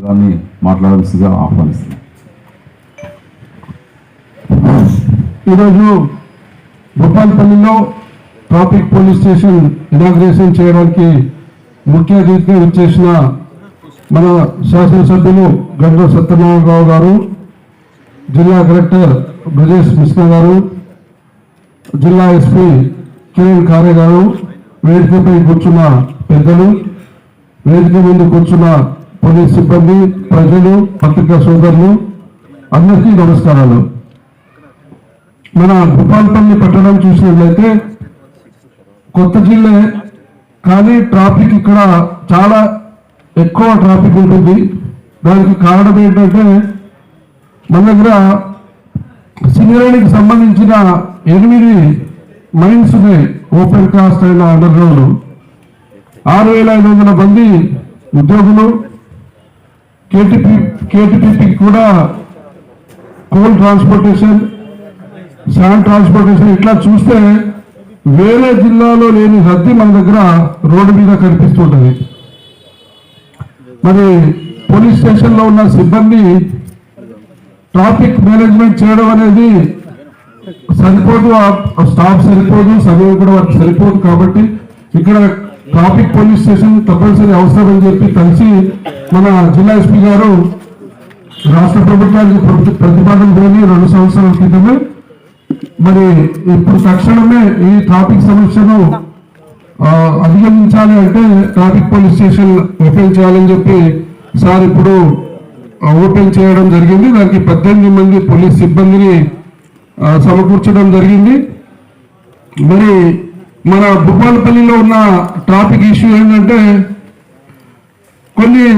దాన్ని మాట్లాడాల్సిందిగా ఆహ్వానిస్తున్నాను ఈరోజు భూపాల్పల్లిలో ట్రాఫిక్ పోలీస్ స్టేషన్ ఇనాగ్రేషన్ చేయడానికి ముఖ్య అతిథిగా వచ్చేసిన మన శాసనసభ్యులు గండ్ర సత్యనారాయణరావు గారు జిల్లా కలెక్టర్ బ్రజేష్ మిశ్రా గారు జిల్లా ఎస్పీ కిరణ్ ఖారే గారు వేదికపై కూర్చున్న పెద్దలు వేదిక ముందు కూర్చున్న పోలీస్ సిబ్బంది ప్రజలు పత్రికా సోదరులు అందరికీ నమస్కారాలు. మన భూపాలపల్లి పట్టణం చూసినట్లయితే కొత్త జిల్లా కానీ ట్రాఫిక్ ఇక్కడ చాలా ఎక్కువ ట్రాఫిక్ ఉంటుంది. దానికి కారణం ఏంటంటే మన దగ్గర సింగరేణికి సంబంధించిన ఎనిమిది మైన్స్ ఉన్నాయి. ఓపెన్ కాస్ట్ అయిన అండర్ గ్రౌండ్ ఆరు వేల ఐదు వందల మంది ఉద్యోగులు కేటీపీ కేటీపీకి కూడా కోల్ ట్రాన్స్పోర్టేషన్ శాండ్ ట్రాన్స్పోర్టేషన్ ఇట్లా చూస్తే వేరే జిల్లాలో లేని రద్దీ మన దగ్గర రోడ్డు మీద కనిపిస్తుంటుంది. మరి పోలీస్ స్టేషన్లో ఉన్న సిబ్బంది ట్రాఫిక్ మేనేజ్మెంట్ చేయడం అనేది సరిపోదు ఆ స్టాఫ్ సరిపోదు సమయం కూడా వారికి సరిపోదు కాబట్టి ఇక్కడ ట్రాఫిక్ పోలీస్ స్టేషన్ తప్పనిసరి అవసరం అని చెప్పి కలిసి మన జిల్లా ఎస్పీ గారు రాష్ట్ర ప్రభుత్వానికి ప్రతిపాదన పోయి రెండు సంవత్సరాల క్రితమే మరి ఇప్పుడు తక్షణమే ఈ ట్రాఫిక్ సమస్యను అధిగమించాలి అంటే ట్రాఫిక్ పోలీస్ స్టేషన్ ఓపెన్ చేయాలని చెప్పి సార్ ఇప్పుడు ఓపెన్ చేయడం జరిగింది. దానికి పద్దెనిమిది మంది పోలీస్ సిబ్బందిని సమకూర్చడం జరిగింది. మరి మన భూపాలపల్లిలో ఉన్న ట్రాఫిక్ ఇష్యూ ఏంటంటే కొన్ని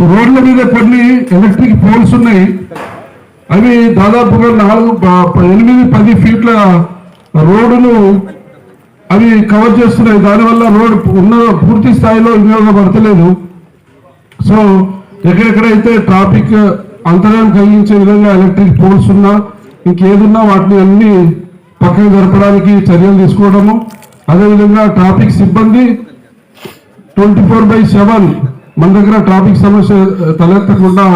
రోడ్ల మీద కొన్ని ఎలక్ట్రిక్ పోల్స్ ఉన్నాయి. అవి దాదాపుగా నాలుగు ప- ఎనిమిది పది ఫీట్ల రోడ్డును అవి కవర్ చేస్తున్నాయి. దానివల్ల రోడ్ ఉన్న పూర్తి స్థాయిలో వినియోగపడతలేదు. సో ఎక్కడెక్కడైతే ట్రాఫిక్ అంతరాయం కలిగించే విధంగా ఎలక్ట్రిక్ పోల్స్ ఉన్నా ఇంకేదున్నా వాటిని అన్నీ పక్కన జరపడానికి చర్యలు తీసుకోవడము. అదేవిధంగా ట్రాఫిక్ సిబ్బంది ట్వంటీ ఫోర్ బై సెవెన్ మన దగ్గర ట్రాఫిక్ సమస్య తలెత్తకుండా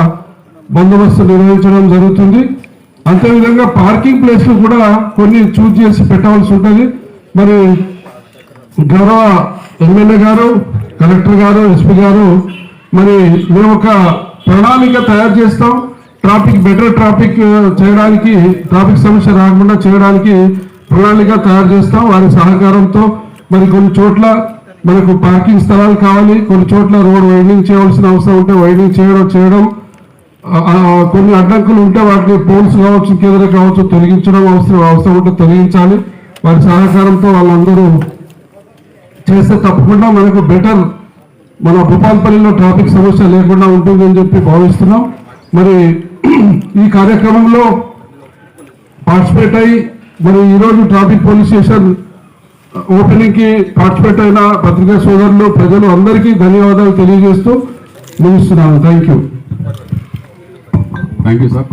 బందోబస్తు నిర్వహించడం జరుగుతుంది. అంతేవిధంగా పార్కింగ్ ప్లేస్లు కూడా కొన్ని చూజ్ చేసి పెట్టవలసి ఉంటుంది. మరి గౌరవ ఎమ్మెల్యే గారు కలెక్టర్ గారు ఎస్పీ గారు మరి మేము ఒక ప్రణాళిక తయారు చేస్తాం. ట్రాఫిక్ బెటర్ ట్రాఫిక్ చేయడానికి ట్రాఫిక్ సమస్య రాకుండా చేయడానికి ప్రణాళిక తయారు చేస్తాం. వారి సహకారంతో మరి కొన్ని చోట్ల మనకు పార్కింగ్ స్థలాలు కావాలి. కొన్ని చోట్ల రోడ్ వైడింగ్ చేయవలసిన అవసరం ఉంటే వైడింగ్ చేయడం చేయడం. కొన్ని అడ్డంకులు ఉంటే వాటిని పోల్స్ కావచ్చు కేంద్ర కావచ్చు తొలగించడం అవసరం అవసరం ఉంటే తొలగించాలి. వారి సహకారంతో వాళ్ళందరూ చేస్తే తప్పకుండా మనకు బెటర్ మన భూపాల్పల్లిలో ట్రాఫిక్ సమస్య లేకుండా ఉంటుందని చెప్పి భావిస్తున్నాం. మరి ఈ కార్యక్రమంలో పార్టిసిపేట్ అయ్యి మరి ఈరోజు ట్రాఫిక్ పోలీస్ స్టేషన్ ఓపెనింగ్కి పార్టిసిపేట్ అయిన పత్రికా సోదరులు ప్రజలు అందరికీ ధన్యవాదాలు తెలియజేస్తూ ముగిస్తున్నాను. Thank you thank you sir